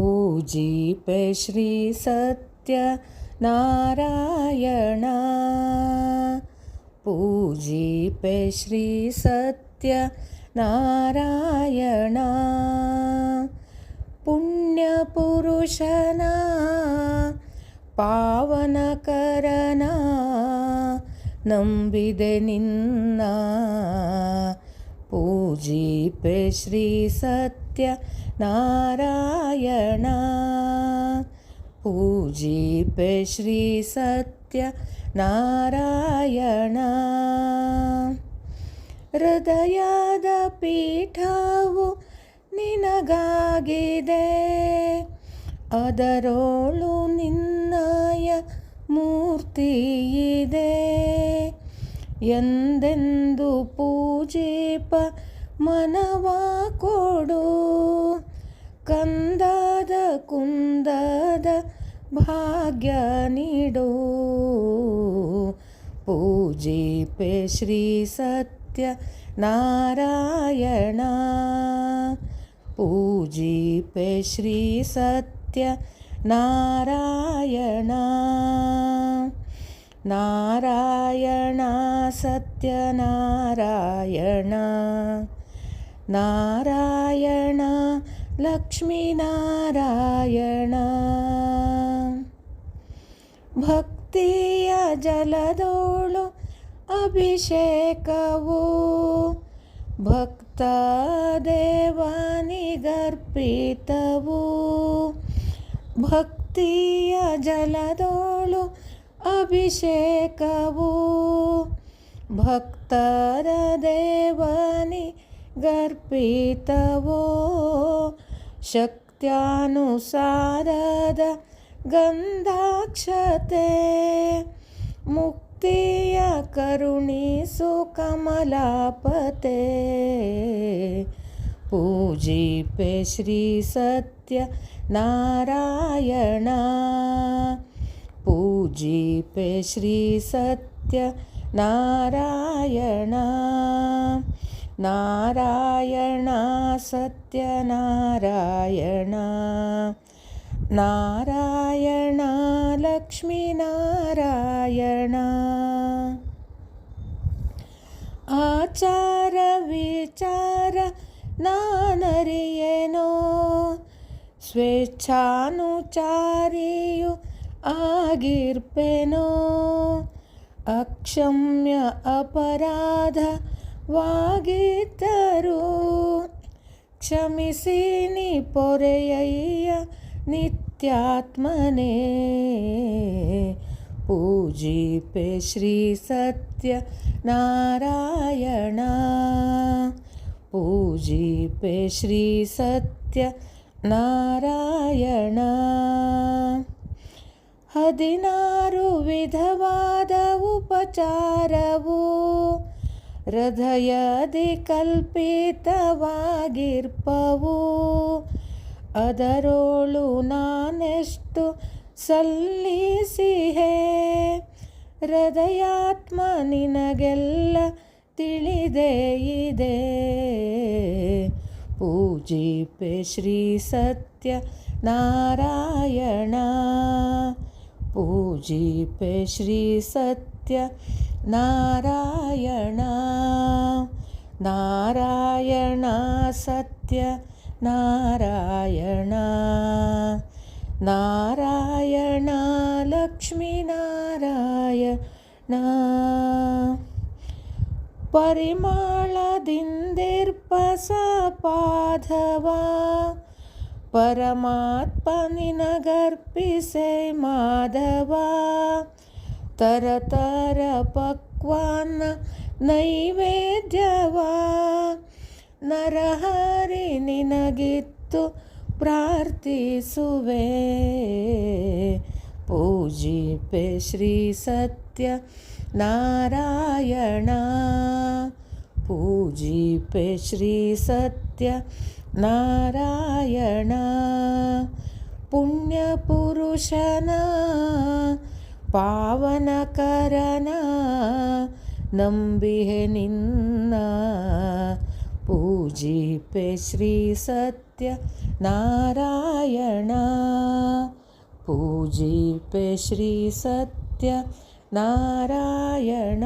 ऊजीपे श्रीसत्यनारायणा पूजीपे श्रीसत्यनारायणा पुण्यपुरुषना ಪಾವನಕರನ ನಂಬಿದೆ ನಿನ್ನ ಪೂಜಿಪೆ ಶ್ರೀ ಸತ್ಯ ನಾರಾಯಣ. ಪೂಜಿಪೆ ಶ್ರೀ ಸತ್ಯ ನಾರಾಯಣ. ಹೃದಯದ ಪೀಠವು ನಿನಗಾಗಿದೆ. ಅದರೋಳು ನಿನ್ನಯ ಮೂರ್ತಿಯಿದೆ. ಎಂದೆಂದು ಪೂಜೀಪ ಮನವ ಕೊಡು കന്ദാദ കുന്ദാദ ഭാഗ്യ നിടോ പൂജിപ്പ് ശ്രീ സത്യ നാരായണ. പൂജിപ്പ് ശ്രീ സത്യ നാരായണ. നാരായണ സത്യ നാരായണ നാരായണ లక్ష్మీనారాయణ ಭಕ್ತಿಯ ಜಲದೋಳು ಅಭಿಷೇಕವು ಭಕ್ತ ದೇವಾನಿಗರ್ಪಿತವು ಭಕ್ತಿಯ ಜಲದೋಳು ಅಭಿಷೇಕವು ಭಕ್ತರ ದೇವಾನಿ ಗರ್ಪಿತವೋ ಶಕ್ತ್ಯಾನುಸಾರದ ಗಂಧಾಕ್ಷತೆ ಮುಕ್ತಿಯ ಕರುಣಿಸು ಕಮಲಾಪತೆ ಪೂಜಿಪೆ ಶ್ರೀ ಸತ್ಯ ನಾರಾಯಣ. ಪೂಜಿಪೆ ಶ್ರೀ ಸತ್ಯ ನಾರಾಯಣ. नारायण सत्यनारायण। नारायण लक्ष्मीनारायण। आचार विचार आचारविचारियेण स्वेच्छानुचारियु आगिर्पेनो। अक्षम्य अपराध ವಾಗಿದ್ದರು ಕ್ಷಮಿಸಿ ನೀ ಪೊರೆಯಯ್ಯ ನಿತ್ಯಾತ್ಮನೇ. ಪೂಜಿಪೆ ಶ್ರೀ ಸತ್ಯ ನಾರಾಯಣ. ಪೂಜಿಪೆ ಶ್ರೀ ಸತ್ಯ ನಾರಾಯಣ. ಹದಿನಾರು ವಿಧವಾದ ಉಪಚಾರವು ಹೃದಯದಿ ಕಲ್ಪಿತವಾಗಿರ್ಪವು. ಅದರೋಳು ನಾನೆಷ್ಟು ಸಲ್ಲಿಸಿಹೆ. ಹೃದಯಾತ್ಮ ನಿನಗೆಲ್ಲ ತಿಳಿದೇ ಇದೆ. ಪೂಜಿಪೆ ಶ್ರೀ ಸತ್ಯ ನಾರಾಯಣ. ಪೂಜಿಪೆ ಶ್ರೀ ಸತ್ಯ நித்ய நாராயணா. நாராயணா சத்ய நாராயணா. நாராயணா லக்ஷ்மி நாராயணா. परिमालदिन्दिर्पसपाधवा परमात्मनिनगर्पिसे माधवा ತರತರ ಪಕ್ವಾನ್ನ ನೈವೇದ್ಯವಾ? ನರಹರಿ ನಿನಗಿತ್ತು ಪ್ರಾರ್ಥಿಸುವೆ. ಪೂಜಿಪೆ ಶ್ರೀ ಸತ್ಯ ನಾರಾಯಣ. ಪೂಜಿಪೆ ಶ್ರೀ ಸತ್ಯ ನಾರಾಯಣ. ಪುಣ್ಯಪುರುಷನ ಪಾವನಕರನ ನಂಬಿಹೆ ನಿನ್ನ ಪೂಜಿಪೆ ಶ್ರೀ ಸತ್ಯ ನಾರಾಯಣ ನಾರಾಯಣ ಪೂಜಿಪೆ ಶ್ರೀ ಸತ್ಯ ನಾರಾಯಣ